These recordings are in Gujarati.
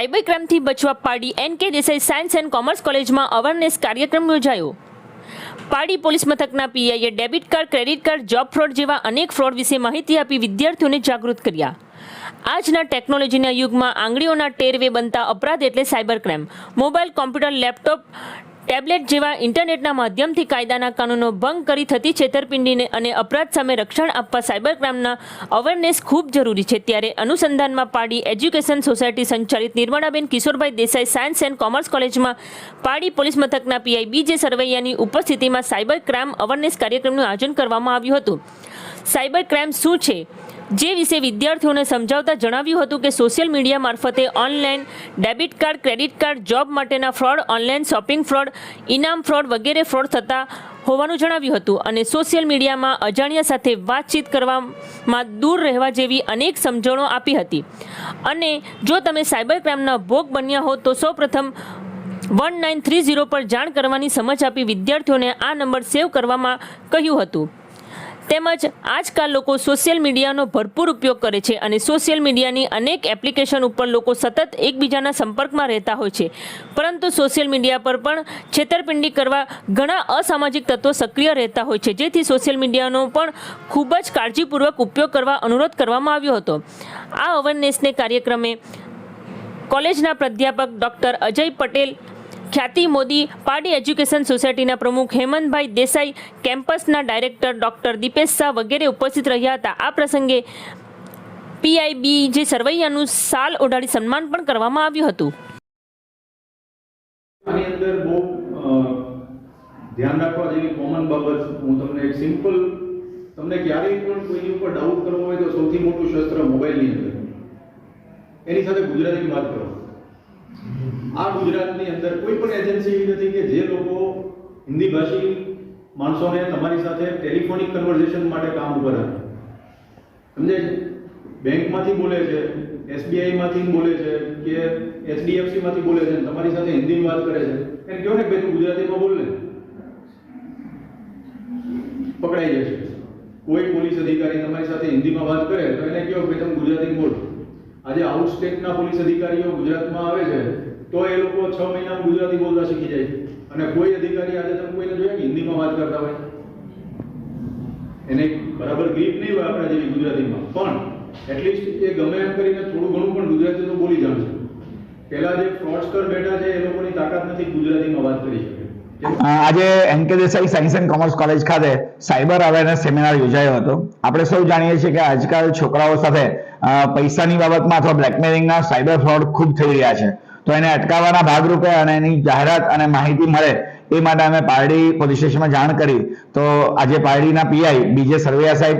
સાયબર ક્રાઇમથી બચવા Pardi N K Desai science and commerce કોલેજમાં અવેરનેસ કાર્યક્રમ યોજાયો. પાડી પોલીસ મથકના પીઆઈએ debit card, credit card, job fraud જેવા અનેક ફ્રોડ વિશે માહિતી આપી વિદ્યાર્થીઓને જાગૃત કર્યા. આજના ટેકનોલોજીના યુગમાં આંગળીઓના ટેરવે બનતા અપરાધ એટલે cyber crime mobile computer, laptop, tablet જેવા ઇન્ટરનેટના માધ્યમથી કાયદાના કાનૂનો ભંગ કરી થતી છેતરપિંડીને અને અપરાધ સામે રક્ષણ આપવા સાયબર ક્રાઇમના અવેરનેસ ખૂબ જરૂરી છે. ત્યારે અનુસંધાનમાં પાડી એજ્યુકેશન સોસાયટી સંચાલિત Nirmalaben Kishorbhai Desai science and commerce કોલેજમાં પાડી પોલીસ મથકના પીઆઈ બીજે સરવૈયાની ઉપસ્થિતિમાં સાયબર ક્રાઇમ અવેરનેસ કાર્યક્રમનું આયોજન કરવામાં આવ્યું હતું. સાયબર ક્રાઇમ શું છે? જે વિશે વિદ્યાર્થીઓને સમજાવતા જણાવ્યું હતું કે સોશિયલ મીડિયા મારફતે online debit card credit card job માટેના ફ્રોડ ઓનલાઈન શોપિંગ ફ્રોડ ઇનામ ફ્રોડ વગેરે ફ્રોડ થતા હોવાનું જણાવ્યું હતું. અને સોશિયલ મીડિયામાં અજાણ્યા સાથે વાતચીત કરવામાં દૂર રહેવા જેવી અનેક સમજણો આપી હતી. અને જો તમે સાયબર ક્રાઇમના ભોગ બન્યા હો, તો સૌપ્રથમ વન નાઇન થ્રી ઝીરો પર જાણ કરવાની સમજ આપી વિદ્યાર્થીઓને આ નંબર સેવ કરવામાં કહ્યું હતું. તેમજ આજકાલ લોકો સોશિયલ મીડિયાનો ભરપૂર ઉપયોગ કરે છે અને સોશિયલ મીડિયાની અનેક એપ્લિકેશન ઉપર લોકો સતત એકબીજાના સંપર્કમાં રહેતા હોય છે. પરંતુ સોશિયલ મીડિયા પર પણ છેતરપિંડી કરવા ઘણા અસામાજિક તત્વો સક્રિય રહેતા હોય છે. જેથી સોશિયલ મીડિયાનો પણ ખૂબ જ કાળજીપૂર્વક ઉપયોગ કરવા અનુરોધ કરવામાં આવ્યો હતો. આ અવેરનેસને કાર્યક્રમે કોલેજના પ્રાધ્યાપક ડૉક્ટર અજય પટેલ ખ્યાતિ મોદી પાડી એજ્યુકેશન સોસાયટીના પ્રમુખ હેમંતભાઈ દેસાઈ, કેમ્પસના ડાયરેક્ટર ડૉક્ટર દીપેશ શાહ વગેરે ઉપસ્થિત રહ્યા હતા. આ પ્રસંગે પીઆઈબી જે સરવૈયાનું સાલ ઓઢાડી સન્માન પણ કરવામાં આવ્યું હતું. આની અંદર બહુ ધ્યાન રાખવા જેવી કોમન બાબત હું તમને એક સિમ્પલ તમને ક્યારેય પણ કોઈની ઉપર ડાઉટ કરવો હોય તો સૌથી મોટું શસ્ત્ર મોબાઈલની અંદર. એની સાથે ગુજરાતી વાત કરો. આ ગુજરાતની અંદર કોઈ પણ એજન્સી એવી નથી કે જે લોકો હિન્દી ભાષી માણસોને તમારી સાથે ટેલિફોનિક કન્વર્ઝેશન માટે કામ ઉપર રાખે. સમજે બેંકમાંથી બોલે છે, એસબીઆઈમાંથી બોલે છે કે એચડીએફસીમાંથી બોલે છે તમારી સાથે હિન્દીમાં વાત કરે છે. એને કહો ને ભાઈ ગુજરાતીમાં બોલ ને. પકડાઈ જશે. કોઈ પોલીસ અધિકારી તમારી સાથે હિન્દીમાં વાત કરે તો એને કહો કે તમે ગુજરાતી બોલો. આજે આઉટ સ્ટેટના પોલીસ અધિકારીઓ ગુજરાતમાં આવે છે, તો એ લોકો છ મહિનામાં ગુજરાતી બોલતા શીખી જાય અને કોઈ અધિકારી આજે તમે કોઈને જોયા કે હિન્દીમાં વાત કરતા હોય? એને બરાબર ગ્રીપ નહીં હોય આપણા જેવી ગુજરાતીમાં. પણ એટલીસ્ટ એ ગમે એમ કરીને થોડું ઘણું પણ ગુજરાતી તો બોલી જાણશે. પહેલા જે ફ્રોડસ્ટર બેઠા છે એ લોકોની તાકાત નથી ગુજરાતીમાં વાત કરી શકે? આજે N K Desai science and commerce college ખાતે સાયબર અવેરનેસ સેમિનાર યોજાયો હતો. આપણે સૌ જાણીએ છીએ કે આજકાલ છોકરાઓ સાથે પૈસાની બાબતમાં અથવા બ્લેકમેલિંગના સાયબર ફ્રોડ ખૂબ થઈ રહ્યા છે. તો એને અટકાવવાના ભાગરૂપે અને એની જાહેરાત અને માહિતી મળે એ માટે અમે પારડી પોલીસ સ્ટેશનમાં જાણ કરી. તો આજે પારડીના પીઆઈ બીજે સરવૈયા સાહેબ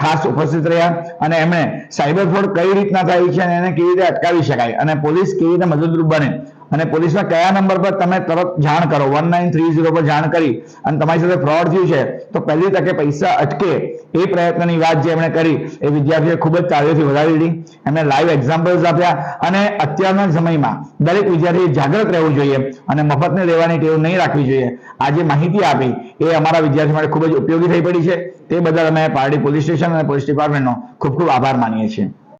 ખાસ ઉપસ્થિત રહ્યા અને એમણે સાયબર ફ્રોડ કઈ રીતના થાય છે અને એને કેવી રીતે અટકાવી શકાય અને પોલીસ કેવી રીતે મદદરૂપ બને અને પોલીસના કયા નંબર પર તમે તરત જાણ કરો વન નાઇન થ્રી પર જાણ કરી અને તમારી સાથે ફ્રોડ થયું છે, તો પહેલી તકે પૈસા અટકે એ પ્રયત્નની વાત જે એમણે કરી, એ વિદ્યાર્થીઓએ ખૂબ જ તાળીઓથી વધાવી દીધી. એમણે લાઈવ એક્ઝામ્પલ્સ આપ્યા અને અત્યારના સમયમાં દરેક વિદ્યાર્થીએ જાગૃત રહેવું જોઈએ અને મફતને લેવાની ટેવ નહીં રાખવી જોઈએ. આ જે માહિતી આપી, એ અમારા વિદ્યાર્થી માટે ખૂબ જ ઉપયોગી થઈ પડી છે. તે બદલ અમે પારડી પોલીસ સ્ટેશન અને પોલીસ ડિપાર્ટમેન્ટનો ખૂબ ખૂબ આભાર માનીએ છીએ.